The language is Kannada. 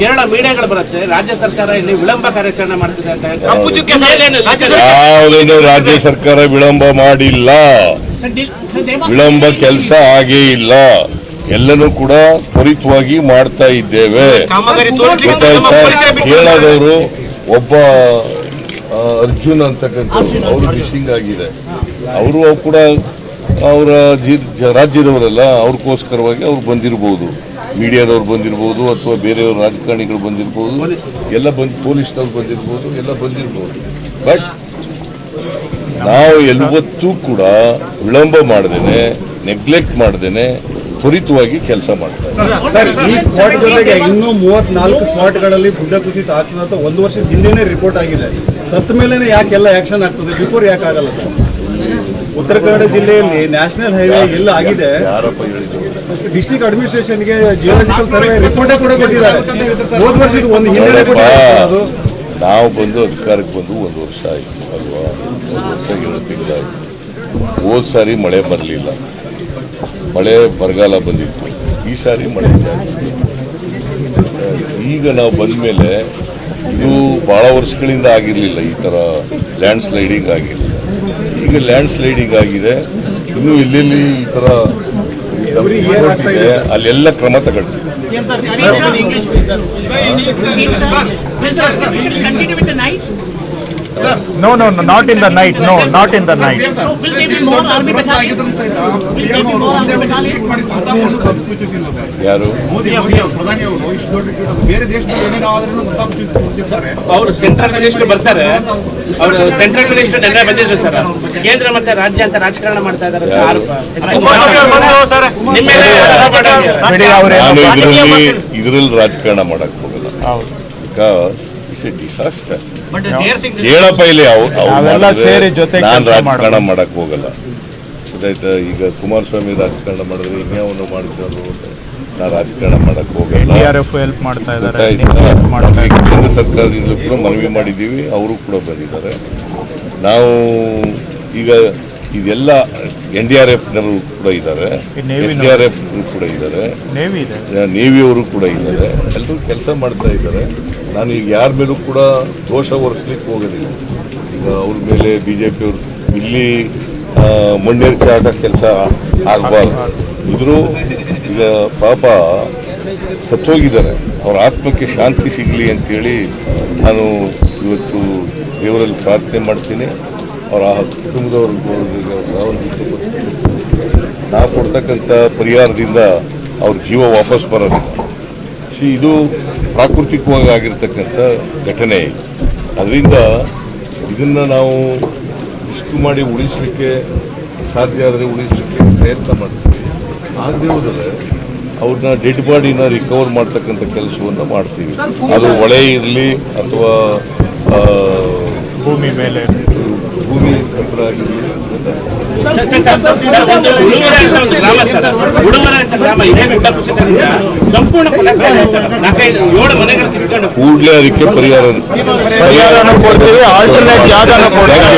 ಕೇರಳ ಮೀಡಿಯಾಗಳು ಬರುತ್ತೆ. ರಾಜ್ಯ ಸರ್ಕಾರ ಇಲ್ಲಿ ವಿಳಂಬ ಕಾರ್ಯಾಚರಣೆ ಮಾಡ್ತಿದೆ ಅಂತ ಯಾವುದೇನು ರಾಜ್ಯ ಸರ್ಕಾರ ವಿಳಂಬ ಮಾಡಿಲ್ಲ. ವಿಳಂಬ ಕೆಲಸ ಆಗೇ ಇಲ್ಲ. ಎಲ್ಲನೂ ಕೂಡ ತ್ವರಿತವಾಗಿ ಮಾಡ್ತಾ ಇದ್ದೇವೆ. ಗೊತ್ತಾಯ್ತಾ? ಕೇರಳದವರು ಒಬ್ಬ ಅರ್ಜುನ್ ಅಂತಕ್ಕಂಥ ಅವರು ಮಿಸ್ಸಿಂಗ್ ಆಗಿದೆ. ಅವರು ಕೂಡ ಅವರ ಜಿ- ರಾಜ್ಯದವರಲ್ಲ ಅವ್ರಿಗೋಸ್ಕರವಾಗಿ ಅವ್ರು ಬಂದಿರ್ಬೋದು. ಮೀಡಿಯಾದವ್ರು ಬಂದಿರ್ಬೋದು ಅಥವಾ ಬೇರೆಯವ್ರ ರಾಜಕಾರಣಿಗಳು ಬಂದಿರ್ಬೋದು ಎಲ್ಲ ಬಂದ್ ಪೊಲೀಸ್ನವ್ರು ಬಂದಿರ್ಬೋದು ಎಲ್ಲ ಬಂದಿರ್ಬೋದು. ಬಟ್ ನಾವು ಎಲ್ವತ್ತೂ ಕೂಡ ವಿಳಂಬ ಮಾಡ್ದೇನೆ ನೆಗ್ಲೆಕ್ಟ್ ಮಾಡ್ದೇನೆ ತ್ವರಿತವಾಗಿ ಕೆಲಸ ಮಾಡ್ತಾರೆ ಇನ್ನೂ ಮೂವತ್ನಾಲ್ಕು ಸ್ಪಾಟ್ಗಳಲ್ಲಿ ಗುಡ್ಡ ಕುಸಿತ ಆಗ್ತದೆ ಅಂತ ಒಂದು ವರ್ಷದ ಹಿಂದೆನೇ ರಿಪೋರ್ಟ್ ಆಗಿದೆ. ಸತ್ತ ಮೇಲೆನೆ ಯಾಕೆಲ್ಲ ಆಕ್ಷನ್ ಆಗ್ತದೆ? ಬಿಫೋರ್ ಯಾಕಾಗಲ್ಲ ಆಗಲ್ಲ ಸರ್? ಉತ್ತರ ಕನ್ನಡ ಜಿಲ್ಲೆಯಲ್ಲಿ ನ್ಯಾಷನಲ್ ಹೈವೇ ಎಲ್ಲ ಆಗಿದೆ. ಯಾರಪ್ಪ ಹೇಳಿದ್ರು ಡಿಸ್ಟ್ರಿಕ್ಟ್ ಅಡ್ಮಿನಿಸ್ಟ್ರೇಷನ್ಗೆ ಜಿಯೋಲಜಿಕಲ್ ಸರ್ವೆ ರಿಪೋರ್ಟೇ ಕೂಡ ಕೊಟ್ಟಿದ್ದಾರೆ. ಹೋದ ವರ್ಷ ಒಂದು ಹಿನ್ನೆಲೆ ಕೊಟ್ಟಿದ್ದಾರೆ ನಾವು ಬಂದು ಅಧಿಕಾರಕ್ಕೆ ಬಂದು ಒಂದು ವರ್ಷ ಆಯಿತು ಅಲ್ವಾ? ಒಂದು ವರ್ಷ ಏಳು ತಿಂಗಳಾಯಿತು ಹೋದ್ ಸಾರಿ ಮಳೆ ಬರಲಿಲ್ಲ. ಮಳೆ ಬರಗಾಲ ಬಂದಿತ್ತು. ಈ ಸಾರಿ ಮಳೆ ಈಗ ನಾವು ಬಂದ ಮೇಲೆ ಇದು ಭಾಳ ವರ್ಷಗಳಿಂದ ಆಗಿರಲಿಲ್ಲ ಈ ಥರ ಲ್ಯಾಂಡ್ ಸ್ಲೈಡಿಂಗ್ ಆಗಿರಲಿಲ್ಲ. ಈಗ ಲ್ಯಾಂಡ್ ಸ್ಲೈಡಿಂಗ್ ಆಗಿದೆ. ಇನ್ನು ಇಲ್ಲಿ ಈ ಥರ ಇದೆ ಅಲ್ಲೆಲ್ಲ ಕ್ರಮ ತಗೊಳ್ತೀವಿ No, no no not in the night no not in the night. So will there be more army battalion? Will there be more army battalion? ಯಾರು? ಮೋದಿ ಅವರು ಸೆಂಟ್ರಲ್ ಮಿನಿಸ್ಟರ್ ಬರ್ತಾರೆ. ಅವರು ಸೆಂಟ್ರಲ್ ಮಿನಿಸ್ಟರ್ ನೆನ್ನೆ ಬಂದಿದ್ರು ಸರ್. ಕೇಂದ್ರ ಮತ್ತೆ ರಾಜ್ಯ ಅಂತ ರಾಜಕಾರಣ ಮಾಡ್ತಾ ಇದ್ದಾರೆ ಇದರಲ್ಲಿ ರಾಜಕಾರಣ ಮಾಡಕ್ ಹೋಗಲ್ಲ. ಹೌದು. ಇಟ್ಸ್ ಎ ಡಿಸಾಸ್ಟರ್ ಹೇಳಪ್ಪ ಇಲ್ಲಿ ಅವ್ರು ನಾವೆಲ್ಲ ಸೇರಿ ಜೊತೆ ನಾನು ರಾಜಕಾರಣ ಮಾಡೋದು. ಮಾಡಕ್ ಹೋಗಲ್ಲ. ಗೊತ್ತಾಯ್ತಾ ಈಗ ಕುಮಾರಸ್ವಾಮಿ ರಾಜಕಾರಣ ಮಾಡಿದ್ರೆ ಇನ್ಯಾವನ್ನು ಮಾಡಿದ್ರು ನಾ ರಾಜಕಾರಣ ಮಾಡಕ್ ಹೋಗಲ್ಲ. N D R F help ಮಾಡ್ತಾ ಇದ್ದಾರೆ. ಕೇಂದ್ರ ಸರ್ಕಾರದಿಂದ ಕೂಡ ಮನವಿ ಮಾಡಿದ್ದೀವಿ. ಅವರು ಕೂಡ ಬಂದಿದ್ದಾರೆ. ನಾವು ಈಗ ಇದೆಲ್ಲ ಎನ್ ಡಿ ಆರ್ ಎಫ್ನವರು ಕೂಡ ಇದ್ದಾರೆ. ಎನ್ ಡಿ ಆರ್ ಎಫ್ ಕೂಡ ಇದ್ದಾರೆ. ನೇವಿ ಇದೆ. ನೇವಿಯವರು ಕೂಡ ಇದ್ದಾರೆ. ಎಲ್ಲರೂ ಕೆಲಸ ಮಾಡ್ತಾ ಇದ್ದಾರೆ. ನಾನು ಈಗ ಯಾರ ಮೇಲೂ ಕೂಡ ದೋಷ ಹೊರಿಸ್ಲಿಕ್ಕೆ ಹೋಗೋದಿಲ್ಲ. ಈಗ ಅವ್ರ ಮೇಲೆ ಬಿ ಜೆ ಪಿಯವರು ಇಲ್ಲಿ ಮಣ್ಣೇರಿಕೆ ಆಟ ಕೆಲಸ ಆಗಬಾರ್ದು. ಇದ್ರು ಈಗ ಪಾಪ ಸತ್ತೋಗಿದ್ದಾರೆ. ಅವ್ರ ಆತ್ಮಕ್ಕೆ ಶಾಂತಿ ಸಿಗಲಿ ಅಂತೇಳಿ ನಾನು ಇವತ್ತು ದೇವರಲ್ಲಿ ಪ್ರಾರ್ಥನೆ ಮಾಡ್ತೀನಿ. ಅವರ ಕುಟುಂಬದವ್ರಿಗೆ ನಾ ಕೊಡ್ತಕ್ಕಂಥ ಪರಿಹಾರದಿಂದ ಅವ್ರ ಜೀವ ವಾಪಸ್ ಬರೋದಿಲ್ಲ. ಸಿ, ಇದು ಪ್ರಾಕೃತಿಕವಾಗಿ ಆಗಿರ್ತಕ್ಕಂಥ ಘಟನೆ ಅದರಿಂದ ಇದನ್ನು ನಾವು ಇಷ್ಟು ಮಾಡಿ ಉಳಿಸಲಿಕ್ಕೆ ಸಾಧ್ಯ ಆದರೆ ಉಳಿಸಲಿಕ್ಕೆ ಪ್ರಯತ್ನ ಮಾಡ್ತೀವಿ. ಆಗದೆ ಹೋದರೆ ಅವ್ರನ್ನ ಡೆಡ್ ಬಾಡಿನ ರಿಕವರ್ ಮಾಡ್ತಕ್ಕಂಥ ಕೆಲಸವನ್ನು ಮಾಡ್ತೀವಿ. ಅದು ಹೊಳೆ ಇರಲಿ ಅಥವಾ ಭೂಮಿ ಮೇಲೆ ಭೂಮಿ ತಂತ್ರ ಆಗಿರಲಿ ಸರ್, ಸರ್, ಸರ್, ಸರ್, ಒಂದು ಉಳುವರೆ ಅಂತ ಒಂದು ಗ್ರಾಮ ಸರ್ ಉಳುವರೆ ಅಂತ ಗ್ರಾಮ ಇದೇ ಗುಡ್ಡ ಕುಸಿತದಿಂದ ಸಂಪೂರ್ಣ ಕೊಲೆಕ್ಟ್ ಆಗಿದೆ ಸರ್ ನಾಲ್ಕೈದು ಏಳು ಮನೆಗಳು ಕಿತ್ಕೊಂಡು ಕೂಡಲೇ ಅದಕ್ಕೆ ಪರಿಹಾರ ಪರಿಹಾರನೂ ಕೊಡ್ತೀವಿ ಆಲ್ಟರ್ನೇಟ್ ಜಾಗನೂ ಕೊಡ್ತೀವಿ